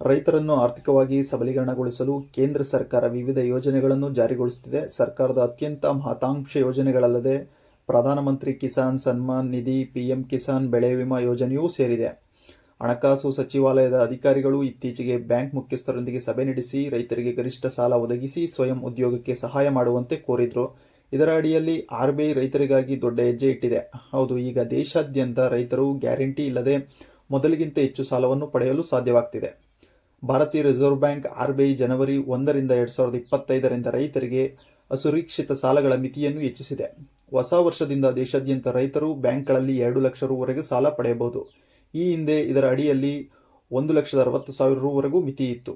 ರೈತರನ್ನು ಆರ್ಥಿಕವಾಗಿ ಸಬಲೀಕರಣಗೊಳಿಸಲು ಕೇಂದ್ರ ಸರ್ಕಾರ ವಿವಿಧ ಯೋಜನೆಗಳನ್ನು ಜಾರಿಗೊಳಿಸುತ್ತಿದೆ. ಸರ್ಕಾರದ ಅತ್ಯಂತ ಮಹತ್ವಾಕಾಂಕ್ಷೆ ಯೋಜನೆಗಳಲ್ಲದೆ ಪ್ರಧಾನಮಂತ್ರಿ ಕಿಸಾನ್ ಸನ್ಮಾನ್ ನಿಧಿ, ಪಿಎಂ ಕಿಸಾನ್ ಬೆಳೆ ವಿಮಾ ಯೋಜನೆಯೂ ಸೇರಿದೆ. ಹಣಕಾಸು ಸಚಿವಾಲಯದ ಅಧಿಕಾರಿಗಳು ಇತ್ತೀಚೆಗೆ ಬ್ಯಾಂಕ್ ಮುಖ್ಯಸ್ಥರೊಂದಿಗೆ ಸಭೆ ನಡೆಸಿ ರೈತರಿಗೆ ಗರಿಷ್ಠ ಸಾಲ ಒದಗಿಸಿ ಸ್ವಯಂ ಉದ್ಯೋಗಕ್ಕೆ ಸಹಾಯ ಮಾಡುವಂತೆ ಕೋರಿದರು. ಇದರ ಅಡಿಯಲ್ಲಿ ಆರ್ಬಿಐ ರೈತರಿಗಾಗಿ ದೊಡ್ಡ ಹೆಜ್ಜೆ ಇಟ್ಟಿದೆ. ಹೌದು, ಈಗ ದೇಶಾದ್ಯಂತ ರೈತರು ಗ್ಯಾರಂಟಿ ಇಲ್ಲದೆ ಮೊದಲಿಗಿಂತ ಹೆಚ್ಚು ಸಾಲವನ್ನು ಪಡೆಯಲು ಸಾಧ್ಯವಾಗ್ತಿದೆ. ಭಾರತೀಯ ರಿಸರ್ವ್ ಬ್ಯಾಂಕ್ ಆರ್ಬಿಐ ಜನವರಿ ಒಂದರಿಂದ ಎರಡ್ ಸಾವಿರದ ಇಪ್ಪತ್ತೈದರಿಂದ ರೈತರಿಗೆ ಅಸುರಕ್ಷಿತ ಸಾಲಗಳ ಮಿತಿಯನ್ನು ಹೆಚ್ಚಿಸಿದೆ. ಹೊಸ ವರ್ಷದಿಂದ ದೇಶಾದ್ಯಂತ ರೈತರು ಬ್ಯಾಂಕ್ಗಳಲ್ಲಿ ಎರಡು ಲಕ್ಷ ರುವರೆಗೆ ಸಾಲ ಪಡೆಯಬಹುದು. ಈ ಹಿಂದೆ ಇದರ ಅಡಿಯಲ್ಲಿ ಒಂದು ಲಕ್ಷದ ಅರವತ್ತು ಸಾವಿರ ರೂವರೆಗೂ ಮಿತಿ ಇತ್ತು.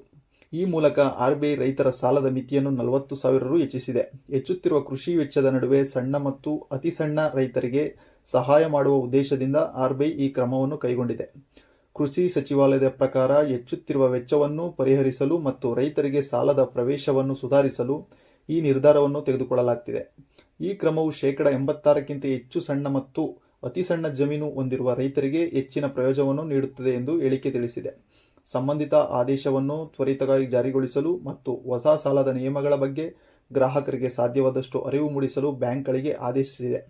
ಈ ಮೂಲಕ ಆರ್ಬಿಐ ರೈತರ ಸಾಲದ ಮಿತಿಯನ್ನು ನಲವತ್ತು ಸಾವಿರ ರು ಹೆಚ್ಚಿಸಿದೆ. ಹೆಚ್ಚುತ್ತಿರುವ ಕೃಷಿ ವೆಚ್ಚದ ನಡುವೆ ಸಣ್ಣ ಮತ್ತು ಅತಿ ಸಣ್ಣ ರೈತರಿಗೆ ಸಹಾಯ ಮಾಡುವ ಉದ್ದೇಶದಿಂದ ಆರ್ಬಿಐ ಈ ಕ್ರಮವನ್ನು ಕೈಗೊಂಡಿದೆ. ಕೃಷಿ ಸಚಿವಾಲಯದ ಪ್ರಕಾರ ಹೆಚ್ಚುತ್ತಿರುವ ವೆಚ್ಚವನ್ನು ಪರಿಹರಿಸಲು ಮತ್ತು ರೈತರಿಗೆ ಸಾಲದ ಪ್ರವೇಶವನ್ನು ಸುಧಾರಿಸಲು ಈ ನಿರ್ಧಾರವನ್ನು ತೆಗೆದುಕೊಳ್ಳಲಾಗ್ತಿದೆ. ಈ ಕ್ರಮವು ಶೇಕಡ ಎಂಬತ್ತಾರಕ್ಕಿಂತ ಹೆಚ್ಚು ಸಣ್ಣ ಮತ್ತು ಅತಿ ಸಣ್ಣ ಜಮೀನು ಹೊಂದಿರುವ ರೈತರಿಗೆ ಹೆಚ್ಚಿನ ಪ್ರಯೋಜನವನ್ನು ನೀಡುತ್ತದೆ ಎಂದು ಹೇಳಿಕೆ ತಿಳಿಸಿದೆ. ಸಂಬಂಧಿತ ಆದೇಶವನ್ನು ತ್ವರಿತವಾಗಿ ಜಾರಿಗೊಳಿಸಲು ಮತ್ತು ಹೊಸ ಸಾಲದ ನಿಯಮಗಳ ಬಗ್ಗೆ ಗ್ರಾಹಕರಿಗೆ ಸಾಧ್ಯವಾದಷ್ಟು ಅರಿವು ಮೂಡಿಸಲು ಬ್ಯಾಂಕ್ಗಳಿಗೆ ಆದೇಶಿಸಿದೆ.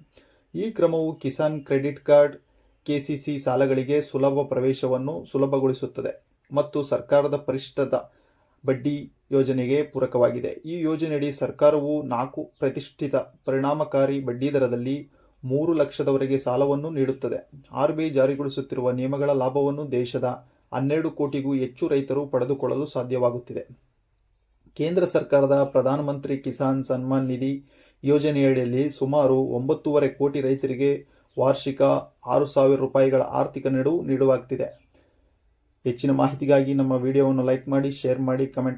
ಈ ಕ್ರಮವು ಕಿಸಾನ್ ಕ್ರೆಡಿಟ್ ಕಾರ್ಡ್ ಕೆಸಿಸಿ ಸಾಲಗಳಿಗೆ ಸುಲಭ ಪ್ರವೇಶವನ್ನು ಸುಲಭಗೊಳಿಸುತ್ತದೆ ಮತ್ತು ಸರ್ಕಾರದ ಪರಿಷ್ಠದ ಬಡ್ಡಿ ಯೋಜನೆಗೆ ಪೂರಕವಾಗಿದೆ. ಈ ಯೋಜನೆಯಡಿ ಸರ್ಕಾರವು ನಾಲ್ಕು ಪ್ರತಿಷ್ಠಿತ ಪರಿಣಾಮಕಾರಿ ಬಡ್ಡಿದರದಲ್ಲಿ ಮೂರು ಲಕ್ಷದವರೆಗೆ ಸಾಲವನ್ನು ನೀಡುತ್ತದೆ. ಆರ್ಬಿಐ ಜಾರಿಗೊಳಿಸುತ್ತಿರುವ ನಿಯಮಗಳ ಲಾಭವನ್ನು ದೇಶದ ಹನ್ನೆರಡು ಕೋಟಿಗೂ ಹೆಚ್ಚು ರೈತರು ಪಡೆದುಕೊಳ್ಳಲು ಸಾಧ್ಯವಾಗುತ್ತಿದೆ. ಕೇಂದ್ರ ಸರ್ಕಾರದ ಪ್ರಧಾನಮಂತ್ರಿ ಕಿಸಾನ್ ಸನ್ಮಾನ್ ನಿಧಿ ಯೋಜನೆಯಡಿಯಲ್ಲಿ ಸುಮಾರು ಒಂಬತ್ತೂವರೆ ಕೋಟಿ ರೈತರಿಗೆ ವಾರ್ಷಿಕ ಆರು ಸಾವಿರ ರೂಪಾಯಿಗಳ ಆರ್ಥಿಕ ನೆರವು ನೀಡುವಾಗ್ತಿದೆ. ಹೆಚ್ಚಿನ ಮಾಹಿತಿಗಾಗಿ ನಮ್ಮ ವಿಡಿಯೋವನ್ನು ಲೈಕ್ ಮಾಡಿ, ಶೇರ್ ಮಾಡಿ, ಕಮೆಂಟ್